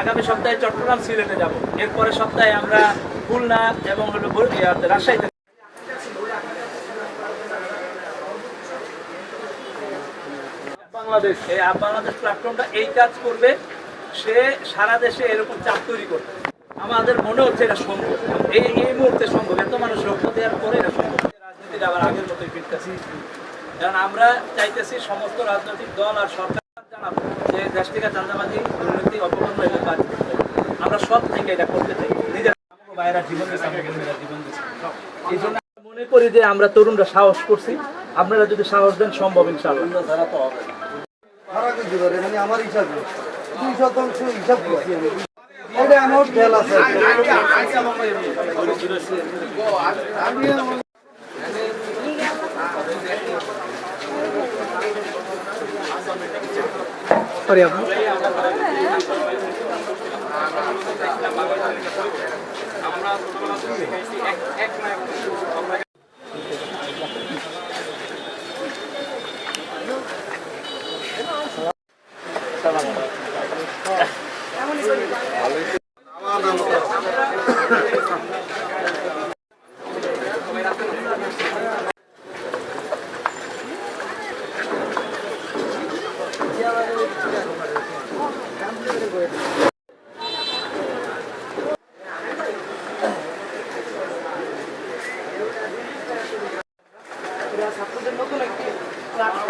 আগামী সপ্তাহে চট্টগ্রাম সিলেটে যাব। এরপরে সপ্তাহে আমরা খুলনা এবং রাজশাহীতে বাংলাদেশ। এই বাংলাদেশ প্ল্যাটফর্মটা এই কাজ করবে, সে সারা দেশে এরকম চাপ তৈরি করবে। আমাদের মনে হচ্ছে এটা সম্ভব। এই এই মুহূর্তে সম্ভব। এত মানুষ রক্ত দেওয়ার পরে এটা সম্ভব। রাজনীতিটা আবার আগের মতোই ফিরতেছি। কারণ আমরা চাইতেছি সমস্ত রাজনৈতিক দল আর সরকার জানাব যে দেশ থেকে চাঁদাবাজি দুর্নীতি অপকর্ম এগুলো কাজ আমরা সব থেকে এটা করতে চাই। নিজের ভাইয়েরা জীবন দিচ্ছে আমার বোনেরা জীবন দিচ্ছে এই জন্য আমি মনে করি যে আমরা তরুণরা সাহস করছি। আপনারা যদি সাহস দেন সম্ভব ইনশাআল্লাহ। ভাড়া করতে পারে মানে আমার হিসাবে দুই শতাংশ হিসাব করছি আমি। সরি আপু। সালাম এটা আমার খেয়াল